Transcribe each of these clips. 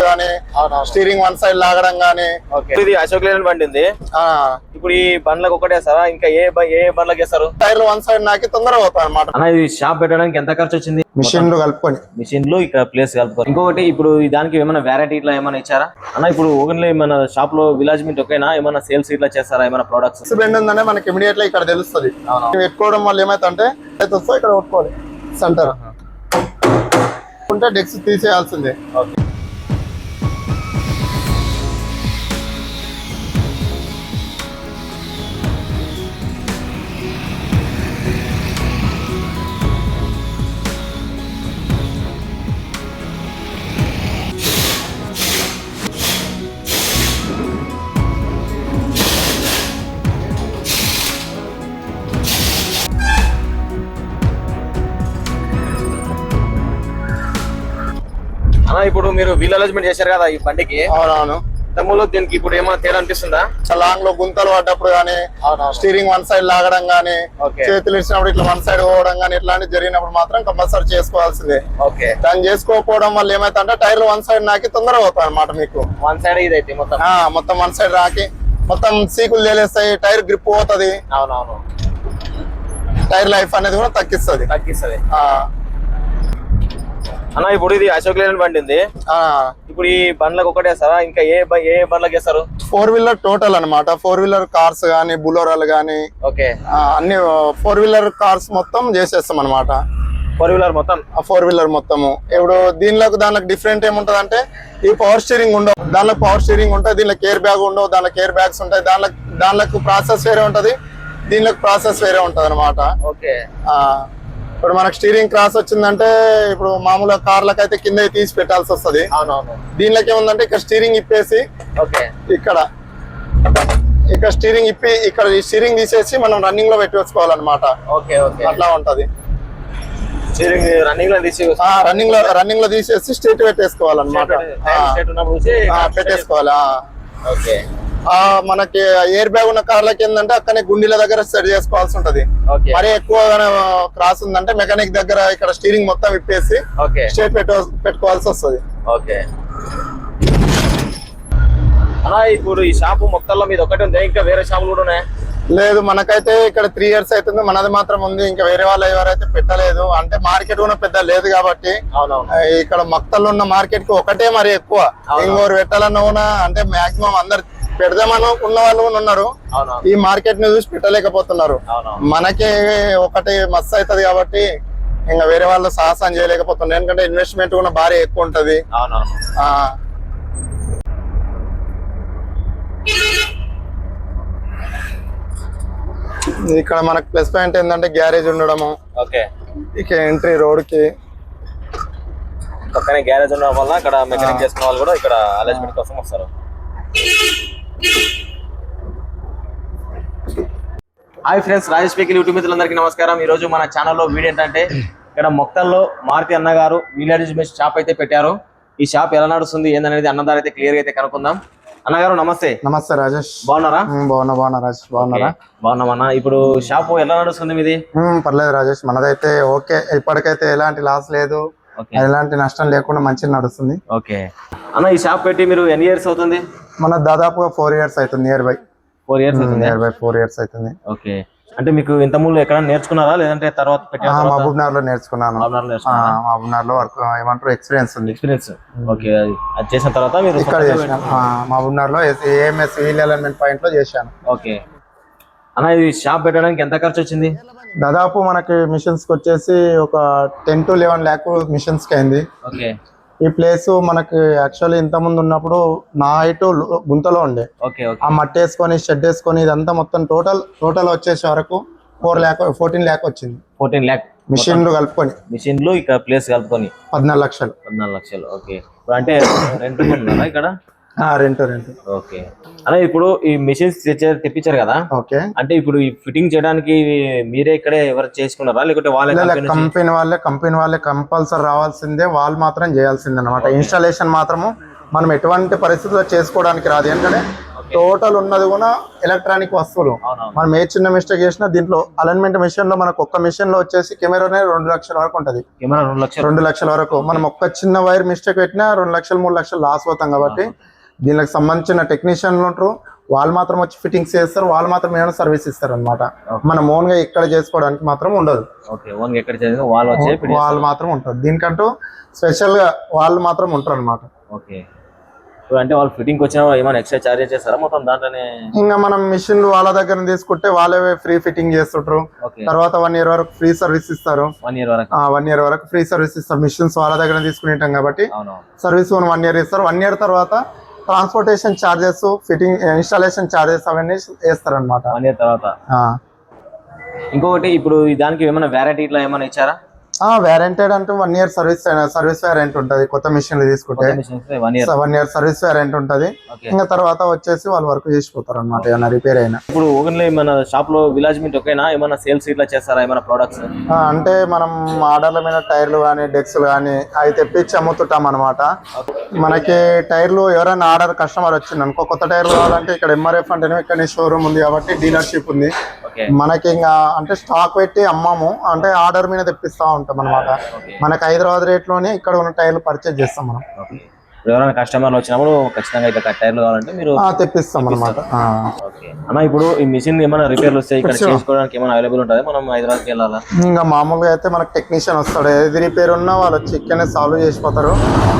కానీ steering one side లాగడం okay. ఇది అశోక్ లేని బండి ఉంది. ఇప్పుడు ఈ బండ్లకు ఒకటేస్తారా ఇంకా ఏ బ- ఏ బండ్లకు వేస్తారు? టైర్లు వన్ సైడ్ నాకి తొందరగా అవుతాయి అనమాట అన్న ఇది షాప్ పెట్టడానికి ఎంత ఖర్చు వచ్చింది? మిషన్లు కలుపుకొని. మిషన్లు ఇక్కడ ప్లేస్ కలుపుకోరు ఇంకొకటి ఇప్పుడు దానికి ఏమైనా వెరైటీ ఇట్లా ఏమైనా ఇచ్చారా? అన్న ఇప్పుడు ఓన్లీ మన షాప్లో విలాజ్ మీట్ ఒకేనా? ఏమైనా సేల్స్ ఇట్లా చేస్తారా? ఏమైనా ప్రొడక్ట్స్ బెండ్ ఉందనే మనకి ఇమీడియట్ ఇక్కడ తెలుస్తుంది. పెట్టుకోవడం వల్ల వస్తే ఇక్కడ కొట్టుకోవాలి. సెంటర్ ఉంటే డెక్స్ తీసేయాల్సిందే. అన్న ఇప్పుడు మీరు వీల్ అరేంజ్మెంట్ చేశారు కదా ఈ బండికి. అవునవును. తమ్ములో దీనికి ఇప్పుడు ఏమైనా తేడా అనిపిస్తుందా? లాంగ్లో గుంతలు పడ్డప్పుడు కానీ స్టీరింగ్ వన్ సైడ్ లాగడం Okay. చేతులు ఇచ్చినప్పుడు ఇట్లా వన్ సైడ్ పోవడం కానీ ఇట్లాంటివి జరిగినప్పుడు మాత్రం కంపల్సరీ చేసుకోవాల్సిందే. ఓకే. దాన్ని చేసుకోకపోవడం వల్ల ఏమైతుందంటే టైర్లు వన్ సైడ్ నాకి తొందరగా అవుతాయి అనమాట మీకు. వన్ సైడ్ ఇది అయితే మొత్తం మొత్తం వన్ సైడ్ రాకి మొత్తం సీకులు తేలేస్తాయి టైర్ గ్రిప్ పోతుంది. అవునవును. టైర్ లైఫ్ అనేది కూడా తగ్గిస్తుంది. తగ్గిస్తుంది. అన్న ఇప్పుడు ఇది అశోక్ లేని బండి ఉంది. ఇప్పుడు ఈ బండ్లకు ఒకటేస్తారా ఇంకా ఏ ఏ బండ్లకు వేస్తారు? ఫోర్ వీలర్ టోటల్ అన్నమాట. ఫోర్ వీలర్ కార్స్ కానీ బులోరాలు కానీ ఓకే. అన్ని ఫోర్ వీలర్ కార్స్ మొత్తం చేసేస్తాం అనమాట ఫోర్ వీలర్ మొత్తం? ఫోర్ వీలర్ మొత్తము. ఇప్పుడు దీనిలోకి దానికి డిఫరెంట్ ఏముంటది అంటే ఈ పవర్ స్టీరింగ్ ఉండవు. దానిలో పవర్ స్టీరింగ్ ఉంటుంది దీనిలో కేర్ బ్యాగ్ ఉండవు దానిలో కేర్ బ్యాగ్స్ ఉంటాయి. దానిలో దానిలోకి ప్రాసెస్ వేరే ఉంటది దీనిలోకి ప్రాసెస్ వేరే ఉంటది అనమాట ఓకే ఇప్పుడు మనకు స్టీరింగ్ క్రాస్ వచ్చిందంటే ఇప్పుడు మామూలుగా కార్లకు అయితే కింద తీసి పెట్టాల్సి వస్తది. దీనిలోకి ఏముందంటే ఇక్కడ స్టీరింగ్ ఇప్పేసి ఓకే. ఇక్కడ ఇక్కడ స్టీరింగ్ ఇప్పి ఇక్కడ స్టీరింగ్ తీసేసి మనం రన్నింగ్లో పెట్టి వచ్చుకోవాలన్నమాట ఓకే ఓకే. అట్లా ఉంటది. స్టీరింగ్ రన్నింగ్లో తీసి రన్నింగ్లో రన్నింగ్లో తీసేసి స్ట్రేట్ పెట్టేసుకోవాలన్నమాట. స్టేట్ ఆ, పెట్టేసుకోవాలి. ఓకే. మనకి ఎయిర్ బ్యాగ్ ఉన్న కార్లకి ఏంటంటే అక్కనే గుండీల దగ్గర సెట్ చేసుకోవాల్సి ఉంటది. మరీ ఎక్కువ క్రాస్ ఉందంటే మెకానిక్ దగ్గర ఇక్కడ స్టీరింగ్ మొత్తం స్ట్రేట్ పెట్ట పెట్టుకోవాల్సి వస్తుంది. ఓకే. అలా ఇప్పుడు ఈ షాపు మొత్తంలో మీద ఒకటి ఉంది? ఇంకా వేరే షాపులు కూడా ఉన్నాయి? లేదు మనకైతే ఇక్కడ త్రీ ఇయర్స్ అవుతుంది మనది మాత్రం ఉంది. ఇంకా వేరే వాళ్ళు ఎవరైతే పెట్టలేదు అంటే మార్కెట్ కూడా పెద్ద లేదు కాబట్టి ఇక్కడ మక్తల్లో ఉన్న మార్కెట్కి ఒకటే మరి ఎక్కువ. ఇంకోరు పెట్టాలన్న కూడా అంటే మాక్సిమం అందరు పెడదామని ఉన్న వాళ్ళు కూడా ఉన్నారు. ఈ మార్కెట్ని చూసి పెట్టలేకపోతున్నారు. మనకి ఒకటి మస్తు అవుతుంది కాబట్టి ఇంకా వేరే వాళ్ళు సాహసం చేయలేకపోతున్నారు ఎందుకంటే ఇన్వెస్ట్మెంట్ కూడా భారీ ఎక్కువ ఉంటది. ఇక్కడ మనకు ప్లస్ పాయింట్ ఏంటంటే గ్యారేజ్ ఉండడము. ఓకే. ఇక ఎంట్రీ రోడ్కి. పక్కనే గ్యారేజ్ ఉండడం వల్ల ఇక్కడ మెకానిక్ చేసుకున్న వాళ్ళు కూడా ఇక్కడ అరేంజ్మెంట్ కోసం వస్తారు. హాయ్ ఫ్రెండ్స్ రాజేష్ పైకి యూట్యూబ్ మిత్రులందరికీ నమస్కారం. ఈ రోజు మన ఛానల్లో వీడియో ఏంటంటే ఇక్కడ మొక్కల్లో మారుతి అన్న గారు వీల్ అరేంజ్మెంట్ షాప్ అయితే పెట్టారు. ఈ షాప్ ఎలా నడుస్తుంది ఏందనేది అన్నదారు అయితే క్లియర్గా అయితే కనుక్కుందాం. అన్నగారు నమస్తే. నమస్తే రాజేష్. బాగున్నారా? బాగున్నా బాగున్నా రాజేష్ బాగున్నారా? బాగున్నామన్నా ఇప్పుడు షాప్ ఎలా నడుస్తుంది మీది? పర్లేదు రాజేష్ మనదైతే ఓకే. ఇప్పటికైతే ఎలాంటి లాస్ లేదు. ఎలాంటి నష్టం లేకుండా మంచిగా నడుస్తుంది. ఓకే. అన్న ఈ షాప్ పెట్టి మీరు ఎన్ని ఇయర్స్ అవుతుంది? మన దాదాపుగా ఫోర్ ఇయర్స్ అవుతుంది near by four years near by four years అవుతుంది. ఓకే అంటే మీకు ఇంత ముందు ఎక్కడ నేర్చుకున్నారా? లేదంటే తర్వాత తర్వాత మహబూబ్నగర్లో నేర్చుకున్నాను మహబూబ్నగర్లో వర్క్ ఏమంటారు ఎక్స్పీరియన్స్ ఉంది. ఎక్స్పీరియన్స్ ఓకే అది. చేసిన తర్వాత మీరు ఇక్కడ చేశాను మహబూబ్నగర్లో ఏఎంఎస్ వీల్ ఎలిమెంట్ పాయింట్లో చేశాను. ఓకే అన్న ఇది షాప్ పెట్టడానికి ఎంత ఖర్చు వచ్చింది? దాదాపు మనకి మిషన్స్ వచ్చేసి ఒక టెన్ టు లెవెన్ ల్యాక్ మిషన్స్కి అయింది. ఓకే ఈ ప్లేస్ మనకి యాక్చువల్లీ ఇంత ముందు ఉన్నప్పుడు నా హైట్ గుంతలో ఉండే. ఆ మట్టి వేసుకొని షెడ్ వేసుకొని ఇదంతా మొత్తం టోటల్ టోటల్ వచ్చేసే వరకు ఫోర్ ల్యాక్ ఫోర్టీన్ ల్యాక్ వచ్చింది. ఫోర్టీన్ ల్యాక్ మిషన్లు కలుపుకొని. మిషన్లు ఇక్కడ ప్లేస్ కలుపుకొని. పద్నాలుగు లక్షలు. పద్నాలుగు లక్షలు ఓకే. అంటే రెంట్ ఇక్కడ? Rent rent. ఓకే. అన్న ఇప్పుడు ఈ మిషన్స్ తెప్పించారు కదా? ఓకే. అంటే ఇప్పుడు ఈ ఫిట్టింగ్ చేయడానికి మీరే ఇక్కడే ఎవరు చేసుకున్నారా? లేకుంటే వాళ్ళే కంపెనీ వాళ్ళే కంపెనీ వాళ్ళే కంపల్సరీ రావాల్సిందే. వాళ్ళు మాత్రం చేయాల్సిందే అనమాట ఇన్స్టాలేషన్ మాత్రము మనం ఎటువంటి పరిస్థితుల్లో చేసుకోవడానికి రాదు. ఎందుకంటే టోటల్ ఉన్నది కూడా ఎలక్ట్రానిక్ వస్తువులు. మనం ఏ చిన్న మిస్టేక్ చేసినా దీంట్లో అలైన్మెంట్ మిషన్లో మనకు ఒక్క మిషన్లో వచ్చేసి కెమెరానే రెండు లక్షల వరకు ఉంటది. కెమెరా రెండు లక్షలు. రెండు లక్షల వరకు. మనం ఒక్క చిన్న వైర్ మిస్టేక్ పెట్టినా రెండు లక్షలు మూడు లక్షలు లాస్ అవుతాం కాబట్టి దీనికి సంబంధించిన టెక్నీషియన్లు ఉంటారు. వాళ్ళు మాత్రం వచ్చి ఫిట్టింగ్స్ చేస్తారు. వాళ్ళు మాత్రం ఏమైనా సర్వీస్ ఇస్తారు అనమాట మనం ఓన్గా ఇక్కడ చేసుకోవడానికి మాత్రం ఉండదు. వాళ్ళు మాత్రం ఉంటారు. దీనికంటూ స్పెషల్గా వాళ్ళు మాత్రం ఉంటారు అనమాట అంటే వాళ్ళు ఫిట్టింగ్ వచ్చిన ఏమైనా ఎక్స్ట్రా చార్జెస్ చేస్తారా? మొత్తం దాంట్లోనే ఇంకా మనం మిషన్ వాళ్ళ దగ్గర తీసుకుంటే వాళ్ళే ఫ్రీ ఫిట్టింగ్ చేస్తుంటారు. తర్వాత వన్ ఇయర్ వరకు ఫ్రీ సర్వీస్ ఇస్తారు. వన్ ఇయర్ వరకు. వన్ ఇయర్ వరకు ఫ్రీ సర్వీస్ ఇస్తారు. మిషన్స్ వాళ్ళ దగ్గర తీసుకునేటాం కాబట్టి సర్వీస్ వన్ ఇయర్ ఇస్తారు. వన్ ఇయర్ తర్వాత transportation charges fitting installation charges అవన్నీ వేస్తారు అనమాట వన్ ఇయర్ తర్వాత ఇంకొకటి ఇప్పుడు దానికి ఏమైనా వ్యారంటీ ఇట్లా ఏమైనా ఇచ్చారా? వ్యారంటెడ్ అంటే one year service service warrant ఉంటుంది. కొత్త మిషన్లు తీసుకుంటే. వన్ ఇయర్ సర్వీస్ వ్యారెంట్ ఉంటుంది. ఇంకా తర్వాత వచ్చేసి వాళ్ళు వర్క్ చేసిపోతారు అనమాట ఏమైనా రిపేర్ అయినా. ఇప్పుడు ఓన్లీ మన షాప్లో విలాజ్ మింట్ ఒకేనా? ఏమైనా సేల్స్ ఇట్లా చేస్తారా? ఏమైనా ప్రొడక్ట్స్ అంటే మనం ఆర్డర్ల మీద టైర్లు కానీ డెక్స్లు కానీ అవి తెప్పించి అమ్ముతుంటాం అనమాట మనకి టైర్లు ఎవరైనా ఆర్డర్ కస్టమర్ వచ్చింది అనుకో కొత్త టైర్లు కావాలంటే ఇక్కడ ఎంఆర్ఎఫ్ అంటేనే ఇక్కడ షోరూమ్ ఉంది కాబట్టి డీలర్షిప్ ఉంది. మనకి ఇంకా అంటే స్టాక్ పెట్టి అమ్మాము. అంటే ఆర్డర్ మీద తెప్పిస్తా ఉంటాం అనమాట మనకి హైదరాబాద్ రేట్లోనే ఇక్కడ ఉన్న టైర్లు పర్చేజ్ చేస్తాం మనం. ఎవరైనా కస్టమర్లు వచ్చినప్పుడు ఖచ్చితంగా ఇట్లా టైర్లు కావాలంటే మీరు తెప్పిస్తాం అనమాట ఓకే. అన్న ఇప్పుడు ఈ మిషన్ ఏమైనా రిపేర్లు వస్తాయి ఇక్కడ చేసుకోవడానికి ఏమైనా అవైలబుల్ ఉంటుంది? మనం హైదరాబాద్కి వెళ్ళాలా? ఇంకా మామూలుగా అయితే మనకి టెక్నీషియన్ వస్తాడు. ఏది రిపేర్ ఉన్నా వాళ్ళు వచ్చి ఇక్కడనే సాల్వ్ చేసిపోతారు.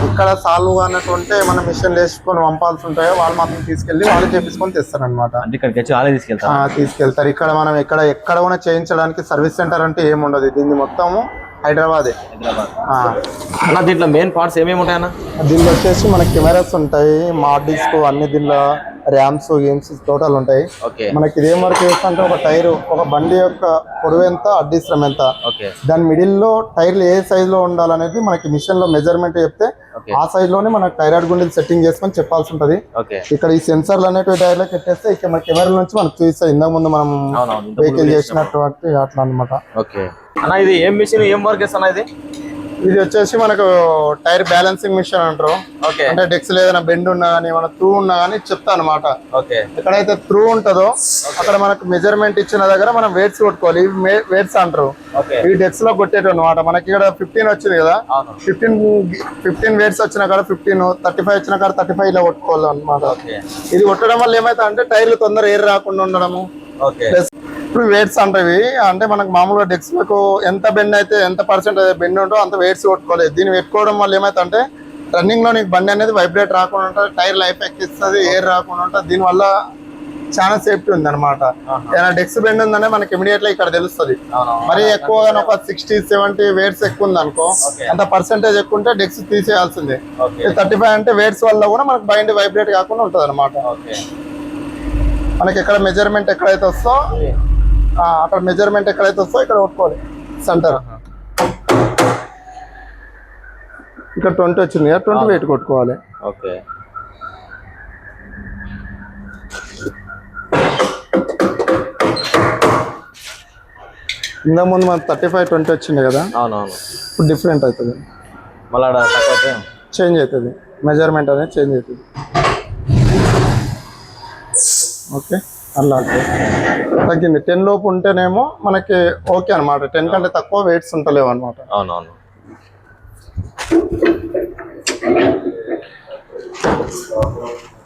ఇక్కడ సాల్వ్ అన్నట్టుంటే మనం మిషన్ వేసుకొని పంపాల్సి ఉంటాయో వాళ్ళు మాత్రం తీసుకెళ్ళి వాళ్ళు చేపించుకొని తెస్తారు అనమాట అంటే ఇక్కడికి వచ్చి వాళ్ళే తీసుకెళ్తారు? తీసుకెళ్తారు. ఇక్కడ మనం ఎక్కడ ఎక్కడ కూడా చేయించడానికి సర్వీస్ సెంటర్ అంటే ఏముండదు. దీన్ని మొత్తము హైదరాబాదే. అన్న దీంట్లో మెయిన్ పార్ట్స్ ఏమేమి ఉంటాయన్న దీనిలో వచ్చేసి మనకి కెమెరాస్ ఉంటాయి మాడ్ డిస్క్ అన్ని దీనిలో ర్యామ్స్ గేమ్స్ టోటల్ ఉంటాయి మనకి ఇదేం వరకు చేస్తుంటే ఒక టైర్ ఒక బండి యొక్క పొడవు ఎంత అడ్డిశ్రం ఎంత? దాని మిడిల్లో టైర్లు ఏ సైజ్లో ఉండాలనేది మనకి మిషన్లో మెజర్మెంట్ చెప్తే ఆ సైజ్లోనే మనకి టైరాయిడ్ గుండెలు సెట్టింగ్ చేసుకొని చెప్పాల్సి ఉంటది ఇక్కడ ఈ సెన్సర్లు అనేటివి టైర్లోకి పెట్టేస్తే ఇక్కడ మన కెమెరా నుంచి మనకు చూపిస్తాయి. ఇంతకు ముందు మనం వెహికల్ చేసినటువంటి అట్లా అన్న ఇది ఏం మిషన్ ఏం వర్క్ ఇది? ఇది వచ్చేసి మనకు టైర్ బ్యాలెన్సింగ్ మిషన్ అంటారు. అంటే డెక్స్ ఏదైనా బెండ్ ఉన్నా కానీ మన త్రూ ఉన్నా కానీ చెప్తా అనమాట ఎక్కడైతే త్రూ ఉంటుందో అక్కడ మనకు మెజర్మెంట్ ఇచ్చిన దగ్గర మనం వెయిట్స్ కొట్టుకోవాలి. ఇవి వెయిట్స్ అంటారు. ఈ డెక్స్లో కొట్టేటి అనమాట మనకి ఇక్కడ ఫిఫ్టీన్ వచ్చింది కదా. ఫిఫ్టీన్ ఫిఫ్టీన్ వెయిట్స్ వచ్చిన కాడ ఫిఫ్టీన్ థర్టీ ఫైవ్ వచ్చిన కాడ థర్టీ ఫైవ్ ఇలా కొట్టుకోవాలి అనమాట ఇది కొట్టడం వల్ల ఏమైతే అంటే టైర్లు తొందర ఎయిర్ రాకుండా ఉండడము. ప్లస్ ఇప్పుడు వెయిట్స్ అంటవి అంటే మనకు మామూలుగా డెక్స్లకు ఎంత బెండ్ అయితే ఎంత పర్సెంట్ బెండ్ ఉంటో అంత వెయిట్స్ కొట్టుకోవాలి దీన్ని పెట్టుకోవడం వల్ల ఏమైతే అంటే రన్నింగ్లో నీకు బండి అనేది వైబ్రేట్ రాకుండా ఉంటుంది టైర్ లైఫ్ ఎక్కిస్తుంది ఎయిర్ రాకుండా ఉంటుంది. దీనివల్ల చాలా సేఫ్టీ ఉంది అనమాట ఏదైనా డెక్స్ బెండ్ ఉందనే మనకి ఇమీడియట్గా ఇక్కడ తెలుస్తుంది. మరి ఎక్కువగా ఒక సిక్స్టీ సెవెంటీ వెయిట్స్ ఎక్కువ ఉంది అనుకో. అంత పర్సెంటేజ్ ఎక్కువ ఉంటే డెక్స్ తీసేయాల్సిందే థర్టీ ఫైవ్ అంటే వెయిట్స్ వల్ల కూడా మనకు బండి వైబ్రేట్ కాకుండా ఉంటుంది అనమాట మనకి ఎక్కడ మెజర్మెంట్ ఎక్కడైతే వస్తో అక్కడ మెజర్మెంట్ ఎక్కడైతే వస్తో ఇక్కడ కొట్టుకోవాలి సెంటర్ ఇక్కడ ట్వంటీ వచ్చింది కదా ట్వంటీ వెయిట్ కొట్టుకోవాలి. ఓకే. ఇంతకు ముందు మనకు థర్టీ ఫైవ్ ట్వంటీ వచ్చింది కదా? అవునవును. ఇప్పుడు డిఫరెంట్ అవుతుంది. మళ్ళీ చేంజ్ అవుతుంది. మెజర్మెంట్ అనేది చేంజ్ అవుతుంది. ఓకే అలాంటివి. తగ్గింది. టెన్ లోపు ఉంటేనేమో మనకి ఓకే అనమాట టెన్ కంటే తక్కువ వెయిట్స్ ఉంటలేవు అనమాట అవునవును. Thank